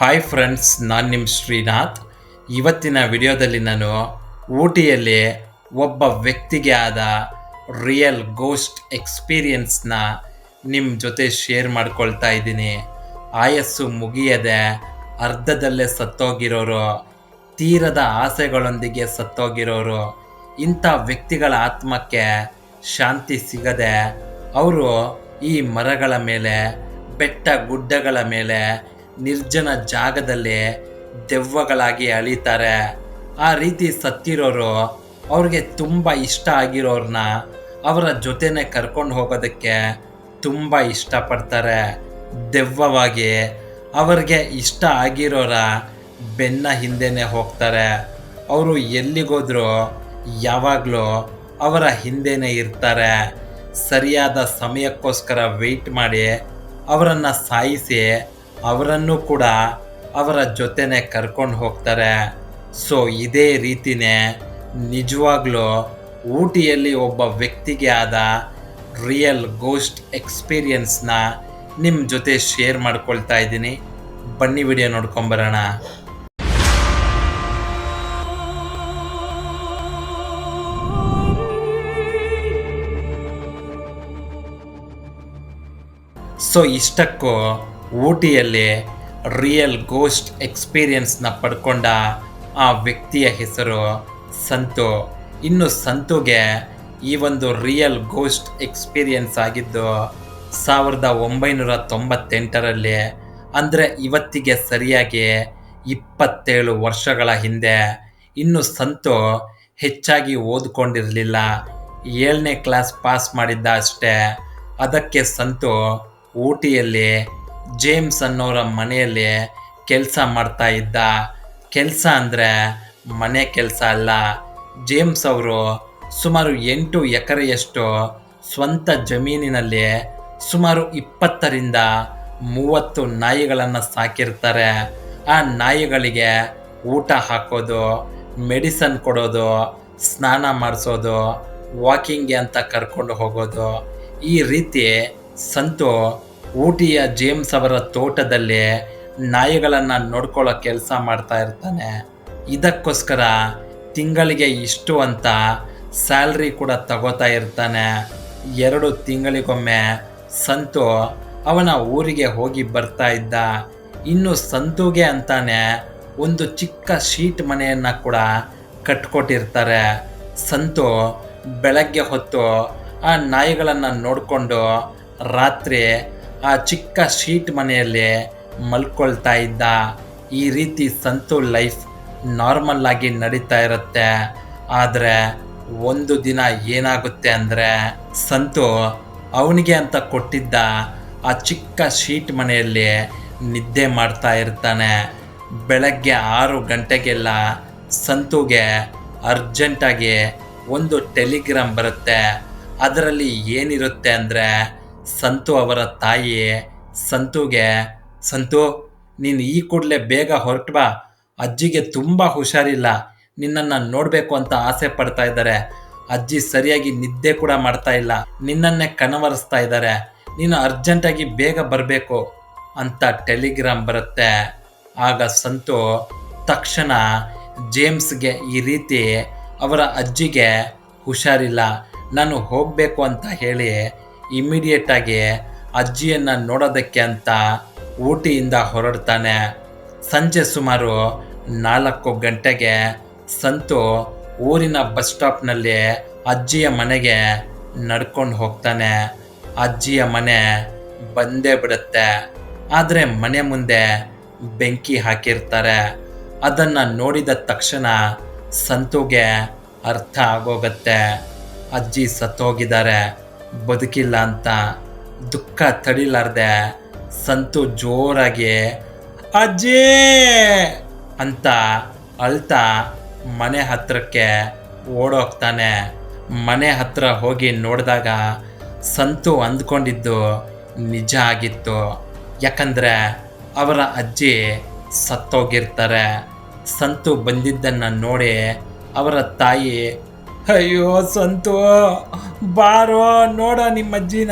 Hi friends ನಾನು ನಿಮ್ಮ ಶ್ರೀನಾಥ್. ಇವತ್ತಿನ ವಿಡಿಯೋದಲ್ಲಿ ನಾನು ಊಟಿಯಲ್ಲಿ ಒಬ್ಬ ವ್ಯಕ್ತಿಗೆ ಆದ ರಿಯಲ್ ಗೋಸ್ಟ್ ಎಕ್ಸ್ಪೀರಿಯನ್ಸ್ನ ನಿಮ್ಮ ಜೊತೆ ಶೇರ್ ಮಾಡ್ಕೊಳ್ತಾ ಇದ್ದೀನಿ. ಆಯಸ್ಸು ಮುಗಿಯದೆ ಅರ್ಧದಲ್ಲೇ ಸತ್ತೋಗಿರೋರು, ತೀರದ ಆಸೆಗಳೊಂದಿಗೆ ಸತ್ತೋಗಿರೋರು, ಇಂಥ ವ್ಯಕ್ತಿಗಳ ಆತ್ಮಕ್ಕೆ ಶಾಂತಿ ಸಿಗದೆ ಅವರು ಈ ಮರಗಳ ಮೇಲೆ, ಬೆಟ್ಟ ಗುಡ್ಡಗಳ ಮೇಲೆ ನಿರ್ಜನ ಜಾಗದಲ್ಲಿ ದೆವ್ವಗಳಾಗಿ ಅಳಿತಾರೆ. ಆ ರೀತಿ ಸತ್ತಿರೋರು ಅವ್ರಿಗೆ ತುಂಬ ಇಷ್ಟ ಆಗಿರೋರನ್ನ ಅವರ ಜೊತೆನೆ ಕರ್ಕೊಂಡು ಹೋಗೋದಕ್ಕೆ ತುಂಬ ಇಷ್ಟಪಡ್ತಾರೆ. ದೆವ್ವವಾಗಿ ಅವ್ರಿಗೆ ಇಷ್ಟ ಆಗಿರೋರ ಬೆನ್ನ ಹಿಂದೆನೆ ಹೋಗ್ತಾರೆ. ಅವರು ಎಲ್ಲಿಗೋದ್ರೂ ಯಾವಾಗಲೂ ಅವರ ಹಿಂದೆನೇ ಇರ್ತಾರೆ. ಸರಿಯಾದ ಸಮಯಕ್ಕೋಸ್ಕರ ವೆಯ್ಟ್ ಮಾಡಿ ಅವರನ್ನು ಸಾಯಿಸಿ ಅವರನ್ನು ಕೂಡ ಅವರ ಜೊತೆನೆ ಕರ್ಕೊಂಡು ಹೋಗ್ತಾರೆ. ಸೊ ಇದೇ ರೀತಿನೇ ನಿಜವಾಗ್ಲೂ ಊಟಿಯಲ್ಲಿ ಒಬ್ಬ ವ್ಯಕ್ತಿಗೆ ಆದ ರಿಯಲ್ ಗೋಸ್ಟ್ ಎಕ್ಸ್ಪೀರಿಯನ್ಸ್ನ ನಿಮ್ಮ ಜೊತೆ ಶೇರ್ ಮಾಡ್ಕೊಳ್ತಾ ಇದ್ದೀನಿ. ಬನ್ನಿ ವಿಡಿಯೋ ನೋಡ್ಕೊಂಬರೋಣ ಸೊ ಇಷ್ಟಕ್ಕೂ ಊಟಿಯಲ್ಲಿ ರಿಯಲ್ ಗೋಸ್ಟ್ ಎಕ್ಸ್ಪೀರಿಯನ್ಸ್ನ ಪಡ್ಕೊಂಡ ಆ ವ್ಯಕ್ತಿಯ ಹೆಸರು ಸಂತು. ಇನ್ನು ಸಂತುಗೆ ಈ ಒಂದು ರಿಯಲ್ ಗೋಸ್ಟ್ ಎಕ್ಸ್ಪೀರಿಯನ್ಸ್ ಆಗಿದ್ದು ಸಾವಿರದ ಒಂಬೈನೂರ ತೊಂಬತ್ತೆಂಟರಲ್ಲಿ, ಅಂದರೆ ಇವತ್ತಿಗೆ ಸರಿಯಾಗಿ ಇಪ್ಪತ್ತೇಳು ವರ್ಷಗಳ ಹಿಂದೆ. ಇನ್ನು ಸಂತು ಹೆಚ್ಚಾಗಿ ಓದ್ಕೊಂಡಿರಲಿಲ್ಲ. ಏಳನೇ ಕ್ಲಾಸ್ ಪಾಸ್ ಮಾಡಿದ್ದ ಅಷ್ಟೇ. ಅದಕ್ಕೆ ಸಂತು ಊಟಿಯಲ್ಲಿ ಜೇಮ್ಸ್ ಅನ್ನೋರ ಮನೆಯಲ್ಲಿ ಕೆಲಸ ಮಾಡ್ತಾ ಇದ್ದ. ಕೆಲಸ ಅಂದರೆ ಮನೆ ಕೆಲಸ ಅಲ್ಲ. ಜೇಮ್ಸ್ ಅವರು ಸುಮಾರು ಎಂಟು ಎಕರೆಯಷ್ಟು ಸ್ವಂತ ಜಮೀನಿನಲ್ಲಿ ಸುಮಾರು ಇಪ್ಪತ್ತರಿಂದ ಮೂವತ್ತು ನಾಯಿಗಳನ್ನು ಸಾಕಿರ್ತಾರೆ. ಆ ನಾಯಿಗಳಿಗೆ ಊಟ ಹಾಕೋದು ಮೆಡಿಸನ್ ಕೊಡೋದು, ಸ್ನಾನ ಮಾಡಿಸೋದು ವಾಕಿಂಗ್ಗೆ ಅಂತ ಕರ್ಕೊಂಡು ಹೋಗೋದು. ಈ ರೀತಿ ಸಂತು ಊಟಿಯ ಜೇಮ್ಸ್ ಅವರ ತೋಟದಲ್ಲಿ ನಾಯಿಗಳನ್ನು ನೋಡ್ಕೊಳ್ಳೋ ಕೆಲಸ ಮಾಡ್ತಾ ಇರ್ತಾನೆ. ಇದಕ್ಕೋಸ್ಕರ ತಿಂಗಳಿಗೆ ಇಷ್ಟು ಅಂತ ಸ್ಯಾಲ್ರಿ ಕೂಡ ತಗೋತಾ ಇರ್ತಾನೆ. ಎರಡು ತಿಂಗಳಿಗೊಮ್ಮೆ ಸಂತು ಅವನ ಊರಿಗೆ ಹೋಗಿ ಬರ್ತಾ ಇದ್ದ. ಇನ್ನು ಸಂತುಗೆ ಅಂತಾನೆ ಒಂದು ಚಿಕ್ಕ ಶೀಟ್ ಮನೆಯನ್ನು ಕೂಡ ಕಟ್ಕೊಟ್ಟಿರ್ತಾರೆ. ಸಂತು ಬೆಳಗ್ಗೆ ಹೊತ್ತು ಆ ನಾಯಿಗಳನ್ನು ನೋಡಿಕೊಂಡು ರಾತ್ರಿ ಆ ಚಿಕ್ಕ ಶೀಟ್ ಮನೆಯಲ್ಲಿ ಮಲ್ಕೊಳ್ತಾ ಇದ್ದ ಈ ರೀತಿ ಸಂತು ಲೈಫ್ ನಾರ್ಮಲ್ ಆಗಿ ನಡೀತಾ ಇರುತ್ತೆ. ಆದರೆ ಒಂದು ದಿನ ಏನಾಗುತ್ತೆ ಅಂದರೆ ಸಂತು ಅವನಿಗೆ ಅಂತ ಕೊಟ್ಟಿದ್ದ ಆ ಚಿಕ್ಕ ಶೀಟ್ ಮನೆಯಲ್ಲಿ ನಿದ್ದೆ ಮಾಡ್ತಾ ಇರ್ತಾನೆ. ಬೆಳಗ್ಗೆ ಆರು ಗಂಟೆಗೆಲ್ಲ ಸಂತುಗೆ ಅರ್ಜೆಂಟಾಗಿ ಒಂದು ಟೆಲಿಗ್ರಾಮ್ ಬರುತ್ತೆ. ಅದರಲ್ಲಿ ಏನಿರುತ್ತೆ ಅಂದರೆ ಸಂತು ಅವರ ತಾಯಿ ಸಂತುಗೆ, ಸಂತು, ನೀನು ಈ ಕೂಡಲೇ ಬೇಗ ಹೊರಟು ಬಾ. ಅಜ್ಜಿಗೆ ತುಂಬ ಹುಷಾರಿಲ್ಲ. ನಿನ್ನನ್ನು ನೋಡಬೇಕು ಅಂತ ಆಸೆ ಪಡ್ತಾ ಇದ್ದಾರೆ. ಅಜ್ಜಿ ಸರಿಯಾಗಿ ನಿದ್ದೆ ಕೂಡ ಮಾಡ್ತಾ ಇಲ್ಲ. ನಿನ್ನನ್ನೇ ಕನವರಿಸ್ತಾ ಇದ್ದಾರೆ. ನೀನು ಅರ್ಜೆಂಟಾಗಿ ಬೇಗ ಬರಬೇಕು ಅಂತ ಟೆಲಿಗ್ರಾಮ್ ಬರುತ್ತೆ. ಆಗ ಸಂತು ತಕ್ಷಣ ಜೇಮ್ಸ್ಗೆ ಈ ರೀತಿ ಅವರ ಅಜ್ಜಿಗೆ ಹುಷಾರಿಲ್ಲ. ನಾನು ಹೋಗಬೇಕು ಅಂತ ಹೇಳಿ ಇಮಿಡಿಯೇಟಾಗಿ ಅಜ್ಜಿಯನ್ನು ನೋಡೋದಕ್ಕೆ ಅಂತ ಊಟಿಯಿಂದ ಹೊರಡ್ತಾನೆ. ಸಂಜೆ ಸುಮಾರು ನಾಲ್ಕು ಗಂಟೆಗೆ ಸಂತು ಊರಿನ ಬಸ್ ಸ್ಟಾಪ್ನಲ್ಲಿ ಅಜ್ಜಿಯ ಮನೆಗೆ ನಡ್ಕೊಂಡು ಹೋಗ್ತಾನೆ. ಅಜ್ಜಿಯ ಮನೆ ಬಂದೇ ಬಿಡುತ್ತೆ. ಆದರೆ ಮನೆ ಮುಂದೆ ಬೆಂಕಿ ಹಾಕಿರ್ತಾರೆ. ಅದನ್ನು ನೋಡಿದ ತಕ್ಷಣ ಸಂತುಗೆ ಅರ್ಥ ಆಗೋಗತ್ತೆ. ಅಜ್ಜಿ ಸತ್ತೋಗಿದ್ದಾರೆ. ಬದುಕಿಲ್ಲ ಅಂತ ದುಃಖ ತಡಿಲಾರ್ದೆ ಸಂತು ಜೋರಾಗಿ, ಅಜ್ಜಿ! ಅಂತ ಅಳ್ತಾ ಮನೆ ಹತ್ರಕ್ಕೆ ಓಡೋಗ್ತಾನೆ. ಮನೆ ಹತ್ರ ಹೋಗಿ ನೋಡಿದಾಗ ಸಂತು ಅಂದ್ಕೊಂಡಿದ್ದು ನಿಜ ಆಗಿತ್ತು. ಯಾಕಂದರೆ ಅವರ ಅಜ್ಜಿ ಸತ್ತೋಗಿರ್ತಾರೆ. ಸಂತು ಬಂದಿದ್ದನ್ನು ನೋಡಿ ಅವರ ತಾಯಿ ಅಯ್ಯೋ, ಸಂತು, ಬಾರೋ, ನೋಡ ನಿಮ್ಮ ಅಜ್ಜಿನ.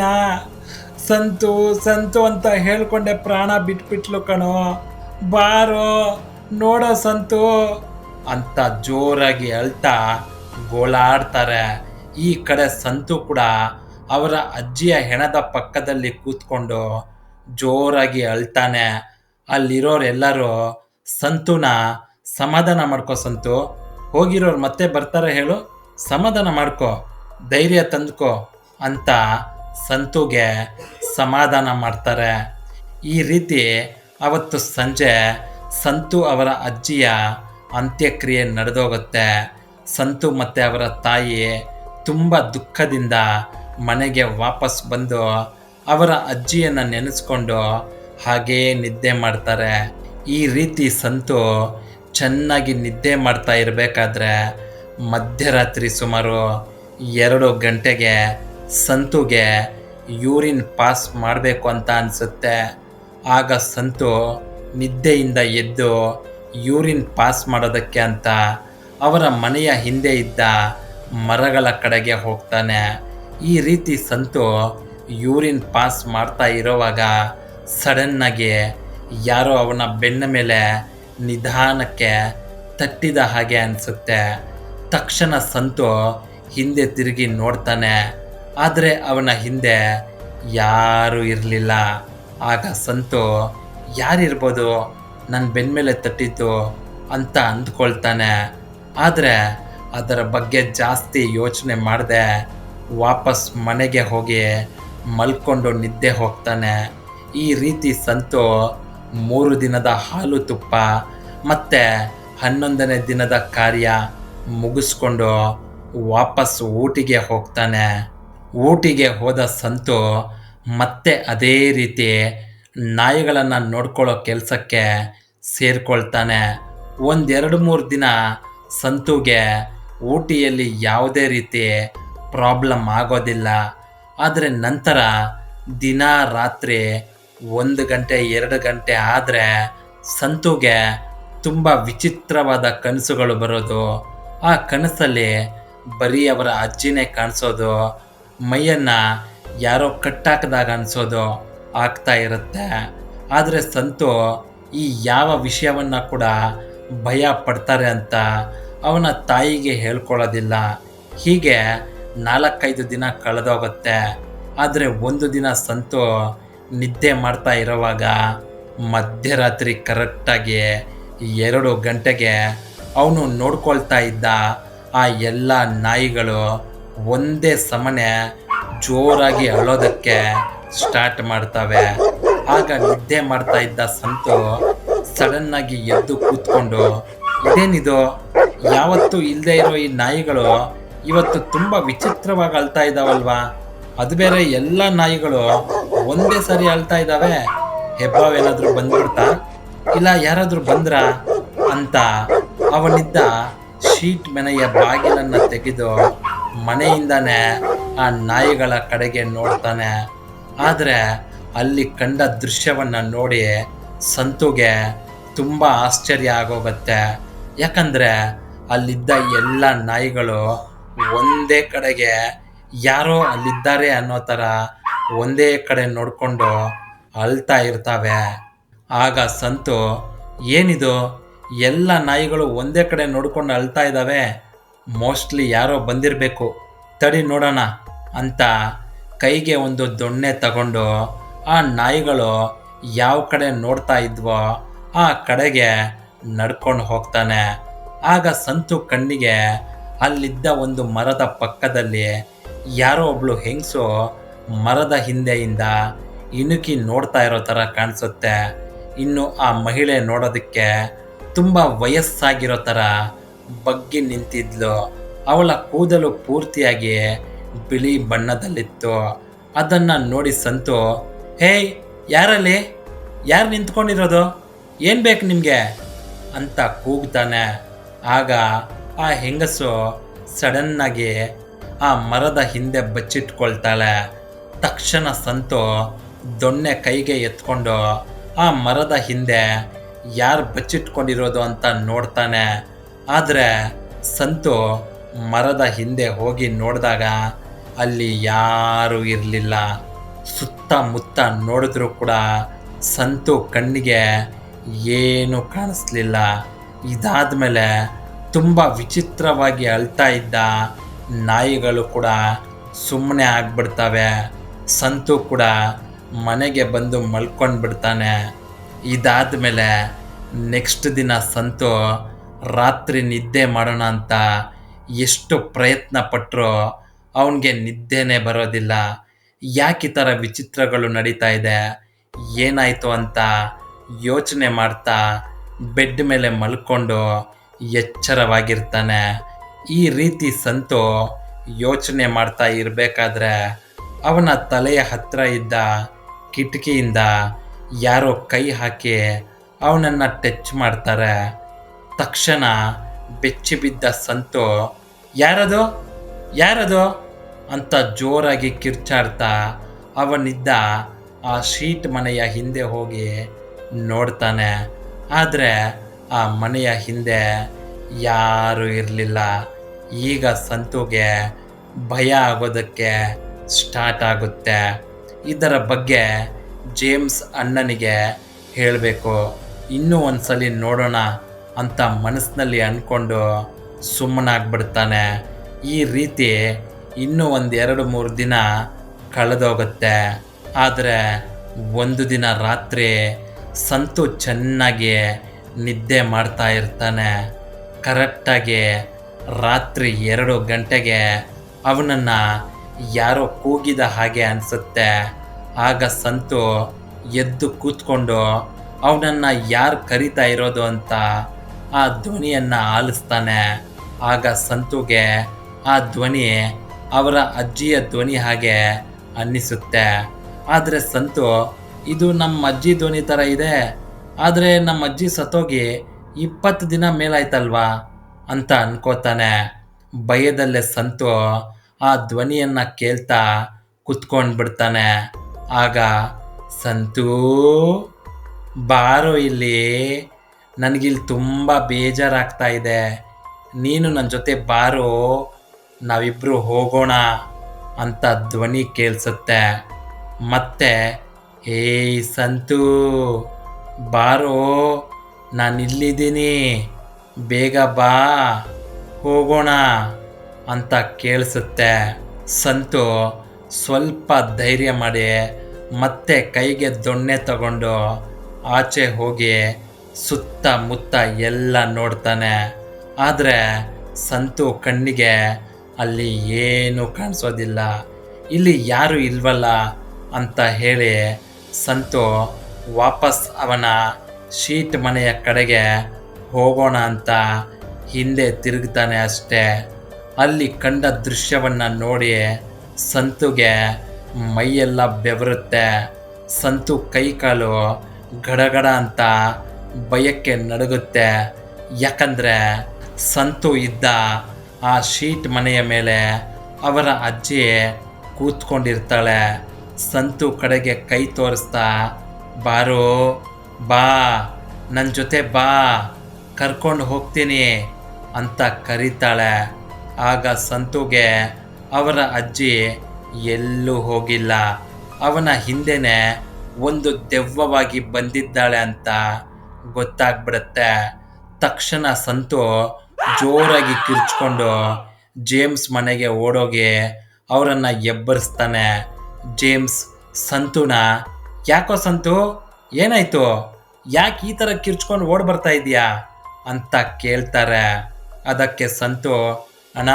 ಸಂತು ಸಂತು ಅಂತ ಹೇಳ್ಕೊಂಡೆ ಪ್ರಾಣ ಬಿಟ್ಬಿಟ್ಲು ಕಣೋ. ಬಾರೋ, ನೋಡೋ ಸಂತು. ಅಂತ ಜೋರಾಗಿ ಅಳ್ತಾ ಗೋಳಾಡ್ತಾರೆ. ಈ ಕಡೆ ಸಂತು ಕೂಡ ಅವರ ಅಜ್ಜಿಯ ಹೆಣದ ಪಕ್ಕದಲ್ಲಿ ಕೂತ್ಕೊಂಡು ಜೋರಾಗಿ ಅಳ್ತಾನೆ. ಅಲ್ಲಿರೋರೆಲ್ಲರೂ ಸಂತುನ ಸಮಾಧಾನ ಮಾಡ್ಕೋ ಸಂತು. ಹೋಗಿರೋರು ಮತ್ತೆ ಬರ್ತಾರೆ ಹೇಳು. ಸಮಾಧಾನ ಮಾಡ್ಕೋ, ಧೈರ್ಯ ತಂದ್ಕೋ ಅಂತ ಸಂತುಗೆ ಸಮಾಧಾನ ಮಾಡ್ತಾರೆ. ಈ ರೀತಿ ಅವತ್ತು ಸಂಜೆ ಸಂತು ಅವರ ಅಜ್ಜಿಯ ಅಂತ್ಯಕ್ರಿಯೆ ನಡೆದೋಗುತ್ತೆ. ಸಂತು ಮತ್ತು ಅವರ ತಾಯಿ ತುಂಬ ದುಃಖದಿಂದ ಮನೆಗೆ ವಾಪಸ್ ಬಂದು ಅವರ ಅಜ್ಜಿಯನ್ನು ನೆನೆಸ್ಕೊಂಡು ಹಾಗೇ ನಿದ್ದೆ ಮಾಡ್ತಾರೆ. ಈ ರೀತಿ ಸಂತು ಚೆನ್ನಾಗಿ ನಿದ್ದೆ ಮಾಡ್ತಾ ಇರಬೇಕಾದ್ರೆ ಮಧ್ಯರಾತ್ರಿ ಸುಮಾರು ಎರಡು ಗಂಟೆಗೆ ಸಂತುಗೆ ಯೂರಿನ್ ಪಾಸ್ ಮಾಡಬೇಕು ಅಂತ ಅನಿಸುತ್ತೆ. ಆಗ ಸಂತು ನಿದ್ದೆಯಿಂದ ಎದ್ದು ಯೂರಿನ್ ಪಾಸ್ ಮಾಡೋದಕ್ಕೆ ಅಂತ ಅವರ ಮನೆಯ ಹಿಂದೆ ಇದ್ದ ಮರಗಳ ಕಡೆಗೆ ಹೋಗ್ತಾನೆ. ಈ ರೀತಿ ಸಂತು ಯೂರಿನ್ ಪಾಸ್ ಮಾಡ್ತಾ ಇರೋವಾಗ ಸಡನ್ನಾಗಿ ಯಾರೋ ಅವನ ಬೆನ್ನ ಮೇಲೆ ನಿಧಾನಕ್ಕೆ ತಟ್ಟಿದ ಹಾಗೆ ಅನಿಸುತ್ತೆ. ತಕ್ಷಣ ಸಂತು ಹಿಂದೆ ತಿರುಗಿ ನೋಡ್ತಾನೆ. ಆದರೆ ಅವನ ಹಿಂದೆ ಯಾರೂ ಇರಲಿಲ್ಲ. ಆಗ ಸಂತು, ಯಾರಿರ್ಬೋದು? ನನ್ನ ಬೆನ್ಮೇಲೆ ತಟ್ಟಿದ್ದು ಅಂತ ಅಂದ್ಕೊಳ್ತಾನೆ. ಆದರೆ ಅದರ ಬಗ್ಗೆ ಜಾಸ್ತಿ ಯೋಚನೆ ಮಾಡದೆ, ವಾಪಸ್ ಮನೆಗೆ ಹೋಗಿ ಮಲ್ಕೊಂಡು ನಿದ್ದೆ ಹೋಗ್ತಾನೆ. ಈ ರೀತಿ ಸಂತು ಮೂರು ದಿನದ ಹಾಲು ತುಪ್ಪ ಮತ್ತು ಹನ್ನೊಂದನೇ ದಿನದ ಕಾರ್ಯ ಮುಗಿಸ್ಕೊಂಡು ವಾಪಸ್ ಊಟಿಗೆ ಹೋಗ್ತಾನೆ. ಊಟಿಗೆ ಹೋದ ಸಂತು ಮತ್ತೆ ಅದೇ ರೀತಿ ನಾಯಿಗಳನ್ನು ನೋಡ್ಕೊಳ್ಳೋ ಕೆಲಸಕ್ಕೆ ಸೇರಿಕೊಳ್ತಾನೆ. ಒಂದೆರಡು ಮೂರು ದಿನ ಸಂತುಗೆ ಊಟಿಯಲ್ಲಿ ಯಾವುದೇ ರೀತಿ ಪ್ರಾಬ್ಲಮ್ ಆಗೋದಿಲ್ಲ. ಆದರೆ ನಂತರ ದಿನ ರಾತ್ರಿ ಒಂದು ಗಂಟೆ, ಎರಡು ಗಂಟೆ ಆದರೆ ಸಂತುಗೆ ತುಂಬ ವಿಚಿತ್ರವಾದ ಕನಸುಗಳು ಬರೋದು. ಆ ಕನಸಲ್ಲಿ ಬರೀ ಅವರ ಅಜ್ಜಿನೇ ಕಾಣಿಸೋದು, ಮೈಯನ್ನು ಯಾರೋ ಕಟ್ಟಾಕದಾಗ ಅನಿಸೋದು ಆಗ್ತಾ ಇರುತ್ತೆ. ಆದರೆ ಸಂತು ಈ ಯಾವ ವಿಷಯವನ್ನು ಕೂಡ ಭಯ ಪಡ್ತಾರೆ ಅಂತ ಅವನ ತಾಯಿಗೆ ಹೇಳ್ಕೊಳ್ಳೋದಿಲ್ಲ. ಹೀಗೆ ನಾಲ್ಕೈದು ದಿನ ಕಳೆದೋಗುತ್ತೆ. ಆದರೆ ಒಂದು ದಿನ ಸಂತು ನಿದ್ದೆ ಮಾಡ್ತಾ ಇರುವಾಗ ಮಧ್ಯರಾತ್ರಿ ಕರೆಕ್ಟಾಗಿ ಎರಡು ಗಂಟೆಗೆ ಅವನು ನೋಡ್ಕೊಳ್ತಾ ಇದ್ದ ಆ ಎಲ್ಲ ನಾಯಿಗಳು ಒಂದೇ ಸಮನೆ ಜೋರಾಗಿ ಅಳೋದಕ್ಕೆ ಸ್ಟಾರ್ಟ್ ಮಾಡ್ತವೆ. ಆಗ ನಿದ್ದೆ ಮಾಡ್ತಾ ಇದ್ದ ಸಂತು ಸಡನ್ ಆಗಿ ಎದ್ದು ಕೂತ್ಕೊಂಡು, ಇದೇನಿದು? ಯಾವತ್ತೂ ಇಲ್ಲದೆ ಇರೋ ಈ ನಾಯಿಗಳು ಇವತ್ತು ತುಂಬ ವಿಚಿತ್ರವಾಗಿ ಅಳ್ತಾ ಇದ್ದಾವಲ್ವಾ ಅದು ಬೇರೆ ಎಲ್ಲ ನಾಯಿಗಳು ಒಂದೇ ಸರಿ ಅಳ್ತಾ ಇದ್ದಾವೆ ಹೆಬ್ಬಾವೇನಾದ್ರೂ ಬಂದ್ಬಿಡ್ತಾ? ಇಲ್ಲ ಯಾರಾದರೂ ಬಂದ್ರ? ಅಂತ ಅವನಿದ್ದ ಶೀಟ್ ಮನೆಯ ಬಾಗಿಲನ್ನ ತೆಗೆದು ಮನೆಯಿಂದನೇ ಆ ನಾಯಿಗಳ ಕಡೆಗೆ ನೋಡ್ತಾನೆ. ಆದರೆ ಅಲ್ಲಿ ಕಂಡ ದೃಶ್ಯವನ್ನ ನೋಡಿ ಸಂತುಗೆ ತುಂಬ ಆಶ್ಚರ್ಯ ಆಗೋಗುತ್ತೆ. ಯಾಕಂದ್ರೆ ಅಲ್ಲಿದ್ದ ಎಲ್ಲ ನಾಯಿಗಳು ಒಂದೇ ಕಡೆಗೆ ಯಾರೋ ಅಲ್ಲಿದ್ದಾರೆ ಅನ್ನೋ ಥರ ಒಂದೇ ಕಡೆ ನೋಡಿಕೊಂಡು ಅಳ್ತಾ ಇರ್ತವೆ. ಆಗ ಸಂತು, ಏನಿದು? ಎಲ್ಲ ನಾಯಿಗಳು ಒಂದೇ ಕಡೆ ನೋಡ್ಕೊಂಡು ಅಳ್ತಾ ಇದ್ದಾವೆ. ಮೋಸ್ಟ್ಲಿ ಯಾರೋ ಬಂದಿರಬೇಕು. ತಡಿ ನೋಡೋಣ ಅಂತ ಕೈಗೆ ಒಂದು ದೊಣ್ಣೆ ತಗೊಂಡು ಆ ನಾಯಿಗಳು ಯಾವ ಕಡೆ ನೋಡ್ತಾ ಇದ್ವೋ ಆ ಕಡೆಗೆ ನಡ್ಕೊಂಡು ಹೋಗ್ತಾನೆ. ಆಗ ಸಂತು ಕಣ್ಣಿಗೆ ಅಲ್ಲಿದ್ದ ಒಂದು ಮರದ ಪಕ್ಕದಲ್ಲಿ ಯಾರೋ ಒಬ್ಳು ಹೆಂಗಸು ಮರದ ಹಿಂದೆಯಿಂದ ಇಣುಕಿ ನೋಡ್ತಾ ಇರೋ ಥರ ಕಾಣಿಸುತ್ತೆ. ಇನ್ನು ಆ ಮಹಿಳೆ ನೋಡೋದಕ್ಕೆ ತುಂಬ ವಯಸ್ಸಾಗಿರೋ ಥರ ಬಗ್ಗಿ ನಿಂತಿದ್ಲು. ಅವಳ ಕೂದಲು ಪೂರ್ತಿಯಾಗಿ ಬಿಳಿ ಬಣ್ಣದಲ್ಲಿತ್ತು. ಅದನ್ನು ನೋಡಿ ಸಂತು, ಹೇಯ್, ಯಾರಲ್ಲಿ? ಯಾರು ನಿಂತ್ಕೊಂಡಿರೋದು? ಏನು ಬೇಕು ನಿಮಗೆ? ಅಂತ ಕೂಗ್ತಾನೆ. ಆಗ ಆ ಹೆಂಗಸು ಸಡನ್ನಾಗಿ ಆ ಮರದ ಹಿಂದೆ ಬಚ್ಚಿಟ್ಕೊಳ್ತಾಳೆ. ತಕ್ಷಣ ಸಂತು ದೊಣ್ಣೆ ಕೈಗೆ ಎತ್ಕೊಂಡು ಆ ಮರದ ಹಿಂದೆ ಯಾರು ಬಚ್ಚಿಟ್ಕೊಂಡಿರೋದು ಅಂತ ನೋಡ್ತಾನೆ. ಆದರೆ ಸಂತು ಮರದ ಹಿಂದೆ ಹೋಗಿ ನೋಡಿದಾಗ ಅಲ್ಲಿ ಯಾರೂ ಇರಲಿಲ್ಲ. ಸುತ್ತಮುತ್ತ ನೋಡಿದ್ರೂ ಕೂಡ ಸಂತು ಕಣ್ಣಿಗೆ ಏನೂ ಕಾಣಿಸ್ಲಿಲ್ಲ. ಇದಾದ ಮೇಲೆ ತುಂಬ ವಿಚಿತ್ರವಾಗಿ ಅಳ್ತಾ ಇದ್ದ ನಾಯಿಗಳು ಕೂಡ ಸುಮ್ಮನೆ ಆಗ್ಬಿಡ್ತವೆ. ಸಂತು ಕೂಡ ಮನೆಗೆ ಬಂದು ಮಲ್ಕೊಂಡು ಬಿಡ್ತಾನೆ ಇದಾದ್ಮೇಲೆ ನೆಕ್ಸ್ಟ್ ದಿನ ಸಂತು ರಾತ್ರಿ ನಿದ್ದೆ ಮಾಡೋಣ ಅಂತ ಎಷ್ಟು ಪ್ರಯತ್ನ ಪಟ್ಟರು ಅವನಿಗೆ ನಿದ್ದೆನೇ ಬರೋದಿಲ್ಲ. ಯಾಕೆ ಈ ಥರ ವಿಚಿತ್ರಗಳು ನಡೀತಾ ಇದೆ? ಏನಾಯಿತು ಅಂತ ಯೋಚನೆ ಮಾಡ್ತಾ ಬೆಡ್ ಮೇಲೆ ಮಲ್ಕೊಂಡು ಎಚ್ಚರವಾಗಿರ್ತಾನೆ. ಈ ರೀತಿ ಸಂತು ಯೋಚನೆ ಮಾಡ್ತಾ ಇರಬೇಕಾದ್ರೆ ಅವನ ತಲೆಯ ಹತ್ತಿರ ಇದ್ದ ಕಿಟಕಿಯಿಂದ ಯಾರೋ ಕೈ ಹಾಕಿ ಅವನನ್ನು ಟಚ್ ಮಾಡ್ತಾರೆ. ತಕ್ಷಣ ಬೆಚ್ಚಿ ಬಿದ್ದ ಸಂತು, ಯಾರದು? ಯಾರದು? ಅಂತ ಜೋರಾಗಿ ಕಿರ್ಚಾಡ್ತಾ ಅವನಿದ್ದ ಆ ಶೀಟ್ ಮನೆಯ ಹಿಂದೆ ಹೋಗಿ ನೋಡ್ತಾನೆ. ಆದರೆ ಆ ಮನೆಯ ಹಿಂದೆ ಯಾರೂ ಇರಲಿಲ್ಲ. ಈಗ ಸಂತುಗೆ ಭಯ ಆಗೋದಕ್ಕೆ ಸ್ಟಾರ್ಟ್ ಆಗುತ್ತೆ. ಇದರ ಬಗ್ಗೆ ಜೇಮ್ಸ್ ಅಣ್ಣನಿಗೆ ಹೇಳಬೇಕು, ಇನ್ನೂ ಸಲ ನೋಡೋಣ ಅಂತ ಮನಸ್ಸಿನಲ್ಲಿ ಅಂದ್ಕೊಂಡು ಸುಮ್ಮನಾಗ್ಬಿಡ್ತಾನೆ. ಈ ರೀತಿ ಇನ್ನೂ ಒಂದು ಎರಡು ಮೂರು ದಿನ ಕಳೆದೋಗುತ್ತೆ. ಆದರೆ ಒಂದು ದಿನ ರಾತ್ರಿ ಸಂತು ಚೆನ್ನಾಗಿ ನಿದ್ದೆ ಮಾಡ್ತಾ ಇರ್ತಾನೆ. ಕರೆಕ್ಟಾಗಿ ರಾತ್ರಿ ಎರಡು ಗಂಟೆಗೆ ಅವನನ್ನು ಯಾರೋ ಕೂಗಿದ ಹಾಗೆ ಅನಿಸುತ್ತೆ. ಆಗ ಸಂತು ಎದ್ದು ಕೂತ್ಕೊಂಡು, ಅವನನ್ನ ಯಾರು ಕರಿತಾ ಇರೋದು ಅಂತ ಆ ಧ್ವನಿಯನ್ನು ಆಲಿಸ್ತಾನೆ. ಆಗ ಸಂತುಗೆ ಆ ಧ್ವನಿ ಅವರ ಅಜ್ಜಿಯ ಧ್ವನಿ ಹಾಗೆ ಅನ್ನಿಸುತ್ತೆ. ಆದರೆ ಸಂತು, ಇದು ನಮ್ಮ ಅಜ್ಜಿ ಧ್ವನಿ ಥರ ಇದೆ. ಆದರೆ ನಮ್ಮ ಅಜ್ಜಿ ಸತ್ತೋಗಿ ಇಪ್ಪತ್ತು ದಿನ ಮೇಲಾಯ್ತಲ್ವಾ? ಅಂತ ಅನ್ಕೋತಾನೆ. ಭಯದಲ್ಲೇ ಸಂತು ಆ ಧ್ವನಿಯನ್ನು ಕೇಳ್ತಾ ಕುತ್ಕೊಂಡು ಬಿಡ್ತಾನೆ ಆಗ ಸಂತೂ, ಬಾರೋ ಇಲ್ಲಿ. ನನಗಿಲ್ಲಿ ತುಂಬ ಬೇಜಾರಾಗ್ತಾ ಇದೆ. ನೀನು ನನ್ನ ಜೊತೆ ಬಾರೋ ನಾವಿಬ್ಬರು ಹೋಗೋಣ ಅಂತ ಧ್ವನಿ ಕೇಳಿಸುತ್ತೆ. ಮತ್ತೆ, ಏಯ್ ಸಂತು, ಬಾರೋ ನಾನು ಇಲ್ಲಿದ್ದೀನಿ ಬೇಗ ಬಾ, ಹೋಗೋಣ ಅಂತ ಕೇಳಿಸುತ್ತೆ. ಸಂತು ಸ್ವಲ್ಪ ಧೈರ್ಯ ಮಾಡಿ, ಮತ್ತೆ ಕೈಗೆ ದೊಣ್ಣೆ ತಗೊಂಡು ಆಚೆ ಹೋಗಿ ಸುತ್ತಮುತ್ತ ಎಲ್ಲ ನೋಡ್ತಾನೆ. ಆದರೆ ಸಂತು ಕಣ್ಣಿಗೆ ಅಲ್ಲಿ ಏನು ಕಾಣಿಸೋದಿಲ್ಲ. ಇಲ್ಲಿ ಯಾರು ಇಲ್ವಲ್ಲ ಅಂತ ಹೇಳಿ ಸಂತು ವಾಪಸ್ ಅವನ ಶೀಟ್ ಮನೆಯ ಕಡೆಗೆ ಹೋಗೋಣ ಅಂತ ಹಿಂದೆ ತಿರುಗ್ತಾನೆ ಅಷ್ಟೇ. ಅಲ್ಲಿ ಕಂಡ ದೃಶ್ಯವನ್ನು ನೋಡಿ ಸಂತುಗೆ ಮೈಯೆಲ್ಲ ಬೆವರುತ್ತೆ. ಸಂತು ಕೈಕಾಲು ಗಡಗಡ ಅಂತ ಭಯಕ್ಕೆ ನಡುಗುತ್ತೆ. ಯಾಕಂದರೆ ಸಂತು ಇದ್ದ ಆ ಶೀಟ್ ಮನೆಯ ಮೇಲೆ ಅವರ ಅಜ್ಜಿ ಕೂತ್ಕೊಂಡಿರ್ತಾಳೆ. ಸಂತು ಕಡೆಗೆ ಕೈ ತೋರಿಸ್ತಾ, ಬಾರೋ, ಬಾ ನನ್ನ ಜೊತೆ ಬಾ, ಕರ್ಕೊಂಡು ಹೋಗ್ತೀನಿ ಅಂತ ಕರೀತಾಳೆ. ಆಗ ಸಂತುಗೆ ಅವರ ಅಜ್ಜಿ ಎಲ್ಲೂ ಹೋಗಿಲ್ಲ. ಅವನ ಹಿಂದೆನೆ ಒಂದು ದೆವ್ವವಾಗಿ ಬಂದಿದ್ದಾಳೆ ಅಂತ ಗೊತ್ತಾಗ್ಬಿಡುತ್ತೆ. ತಕ್ಷಣ ಸಂತು ಜೋರಾಗಿ ಕಿರ್ಚ್ಕೊಂಡು ಜೇಮ್ಸ್ ಮನೆಗೆ ಓಡೋಗಿ ಅವರನ್ನು ಎಬ್ಬರಿಸ್ತಾನೆ. ಜೇಮ್ಸ್, ಸಂತುನ, ಯಾಕೋ ಸಂತು, ಏನಾಯ್ತು? ಯಾಕೆ ಈ ಥರ ಕಿರ್ಚ್ಕೊಂಡು ಓಡ್ ಬರ್ತಾ ಇದೀಯಾ ಅಂತ ಕೇಳ್ತಾರೆ. ಅದಕ್ಕೆ ಸಂತು, ಅಣ್ಣ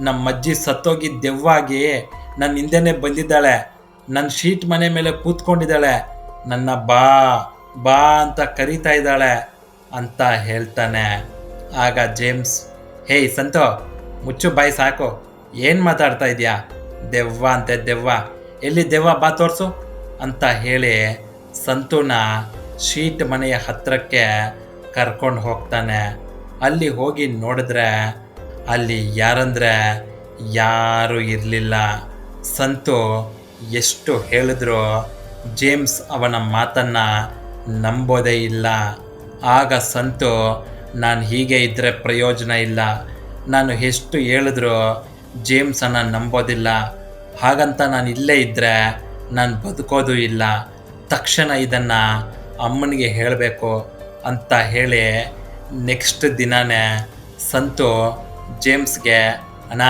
ನಮ್ಮ ಅಜ್ಜಿ ಸತ್ತೋಗಿ ದೆವ್ವಾಗಿ ನನ್ನ ಹಿಂದೆನೆ ಬಂದಿದ್ದಾಳೆ. ನನ್ನ ಶೀಟ್ ಮನೆ ಮೇಲೆ ಕೂತ್ಕೊಂಡಿದ್ದಾಳೆ. ನನ್ನ ಬಾ ಬಾ ಅಂತ ಕರೀತಾ ಇದ್ದಾಳೆ ಅಂತ ಹೇಳ್ತಾನೆ. ಆಗ ಜೇಮ್ಸ್, ಹೇಯ್ ಸಂತೋ, ಮುಚ್ಚು ಬಾಯಿ ಸಾಕು. ಏನು ಮಾತಾಡ್ತಾ ಇದೆಯಾ? ದೆವ್ವ ಅಂತೆ, ದೆವ್ವ. ಎಲ್ಲಿ ದೆವ್ವ ಬಾ ತೋರಿಸು, ಅಂತ ಹೇಳಿ ಸಂತೂನ ಶೀಟ್ ಮನೆಯ ಹತ್ತಿರಕ್ಕೆ ಕರ್ಕೊಂಡು ಹೋಗ್ತಾನೆ. ಅಲ್ಲಿ ಹೋಗಿ ನೋಡಿದ್ರೆ ಅಲ್ಲಿ ಯಾರಂದರೆ ಯಾರೂ ಇರಲಿಲ್ಲ. ಸಂತು ಎಷ್ಟು ಹೇಳಿದ್ರು ಜೇಮ್ಸ್ ಅವನ ಮಾತನ್ನ ನಂಬೋದೇ ಇಲ್ಲ. ಆಗ ಸಂತು, ನಾನು ಹೀಗೆ ಇದ್ದರೆ ಪ್ರಯೋಜನ ಇಲ್ಲ. ನಾನು ಎಷ್ಟು ಹೇಳಿದ್ರು ಜೇಮ್ಸನ್ನು ನಂಬೋದಿಲ್ಲ. ಹಾಗಂತ ನಾನು ಇಲ್ಲೇ ಇದ್ದರೆ ನಾನು ಬದುಕೋದು ಇಲ್ಲ. ತಕ್ಷಣ ಇದನ್ನು ಅಮ್ಮನಿಗೆ ಹೇಳಬೇಕು ಅಂತ ಹೇಳಿ ನೆಕ್ಸ್ಟ್ ದಿನನೇ ಸಂತು ಜೇಮ್ಸ್ಗೆ, ಅಣ್ಣ,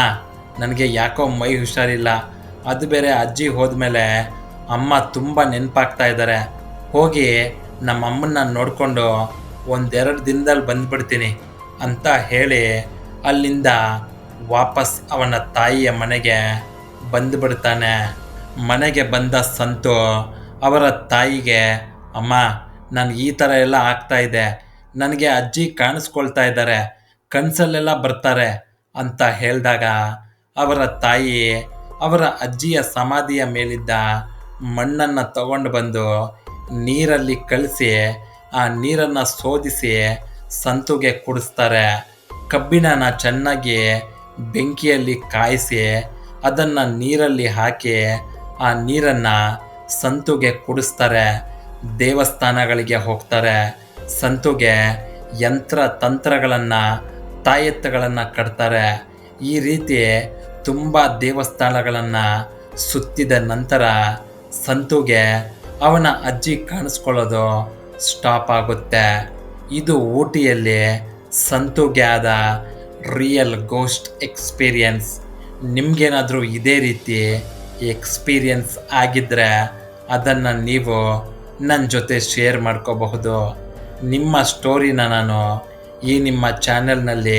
ನನಗೆ ಯಾಕೋ ಮೈ ಹುಷಾರಿಲ್ಲ. ಅದು ಬೇರೆ ಅಜ್ಜಿ ಹೋದ್ಮೇಲೆ ಅಮ್ಮ ತುಂಬ ನೆನಪಾಗ್ತಾ ಇದ್ದಾರೆ ಹೋಗಿ ನಮ್ಮ ಅಮ್ಮನ್ನ ನೋಡಿಕೊಂಡು ಒಂದೆರಡು ದಿನದಲ್ಲಿ ಬಂದ್ಬಿಡ್ತೀನಿ ಅಂತ ಹೇಳಿ ಅಲ್ಲಿಂದ ವಾಪಸ್ ಅವನ ತಾಯಿಯ ಮನೆಗೆ ಬಂದುಬಿಡ್ತಾನೆ. ಮನೆಗೆ ಬಂದ ಸಂತು ಅವರ ತಾಯಿಗೆ, ಅಮ್ಮ ನಾನು ಈ ಥರ ಎಲ್ಲ ಇದೆ. ನನಗೆ ಅಜ್ಜಿ ಕಾಣಿಸ್ಕೊಳ್ತಾ ಇದ್ದಾರೆ ಕನಸಲ್ಲೆಲ್ಲ ಬರ್ತಾರೆ ಅಂತ ಹೇಳಿದಾಗ ಅವರ ತಾಯಿ ಅವರ ಅಜ್ಜಿಯ ಸಮಾಧಿಯ ಮೇಲಿದ್ದ ಮಣ್ಣನ್ನು ತಗೊಂಡು ಬಂದು ನೀರಲ್ಲಿ ಕಳಿಸಿ ಆ ನೀರನ್ನು ಶೋಧಿಸಿ ಸಂತುಗೆ ಕುಡಿಸ್ತಾರೆ. ಕಬ್ಬಿಣನ ಚೆನ್ನಾಗಿ ಬೆಂಕಿಯಲ್ಲಿ ಕಾಯಿಸಿ ಅದನ್ನು ನೀರಲ್ಲಿ ಹಾಕಿ ಆ ನೀರನ್ನು ಸಂತುಗೆ ಕುಡಿಸ್ತಾರೆ. ದೇವಸ್ಥಾನಗಳಿಗೆ ಹೋಗ್ತಾರೆ. ಸಂತುಗೆ ಯಂತ್ರ ತಂತ್ರಗಳನ್ನು ತಾಯತ್ತಗಳನ್ನು ಕಟ್ತಾರೆ. ಈ ರೀತಿ ತುಂಬ ದೇವಸ್ಥಾನಗಳನ್ನು ಸುತ್ತಿದ ನಂತರ ಸಂತುಗೆ ಅವನ ಅಜ್ಜಿ ಕಾಣಿಸ್ಕೊಳ್ಳೋದು ಸ್ಟಾಪ್ ಆಗುತ್ತೆ. ಇದು ಊಟಿಯಲ್ಲಿ ಸಂತುಗೆ ಆದ ರಿಯಲ್ ಗೋಸ್ಟ್ ಎಕ್ಸ್ಪೀರಿಯನ್ಸ್. ನಿಮಗೇನಾದರೂ ಇದೇ ರೀತಿ ಎಕ್ಸ್ಪೀರಿಯನ್ಸ್ ಆಗಿದ್ದರೆ ಅದನ್ನು ನೀವು ನನ್ನ ಜೊತೆ ಶೇರ್ ಮಾಡ್ಕೋಬಹುದು. ನಿಮ್ಮ ಸ್ಟೋರಿನ ನಾನು ಈ ನಿಮ್ಮ ಚಾನೆಲ್ನಲ್ಲಿ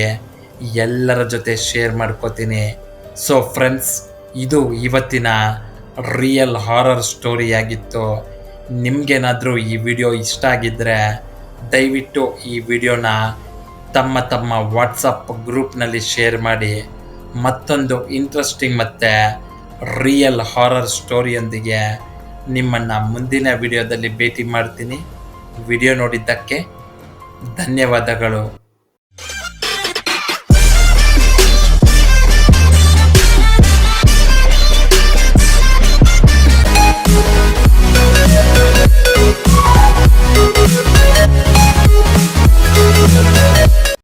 ಎಲ್ಲರ ಜೊತೆ ಶೇರ್ ಮಾಡ್ಕೋತೀನಿ. ಸೊ ಫ್ರೆಂಡ್ಸ್ ಇದು ಇವತ್ತಿನ ರಿಯಲ್ ಹಾರರ್ ಸ್ಟೋರಿಯಾಗಿತ್ತು ನಿಮಗೇನಾದರೂ ಈ ವಿಡಿಯೋ ಇಷ್ಟ ಆಗಿದ್ದರೆ ದಯವಿಟ್ಟು ಈ ವಿಡಿಯೋನ ತಮ್ಮ ತಮ್ಮ ವಾಟ್ಸಪ್ ಗ್ರೂಪ್ನಲ್ಲಿ ಶೇರ್ ಮಾಡಿ. ಮತ್ತೊಂದು ಇಂಟ್ರೆಸ್ಟಿಂಗ್ ಮತ್ತು ರಿಯಲ್ ಹಾರರ್ ಸ್ಟೋರಿಯೊಂದಿಗೆ ನಿಮ್ಮನ್ನು ಮುಂದಿನ ವಿಡಿಯೋದಲ್ಲಿ ಭೇಟಿ ಮಾಡ್ತೀನಿ. ವಿಡಿಯೋ ನೋಡಿದ್ದಕ್ಕೆ ಧನ್ಯವಾದಗಳು.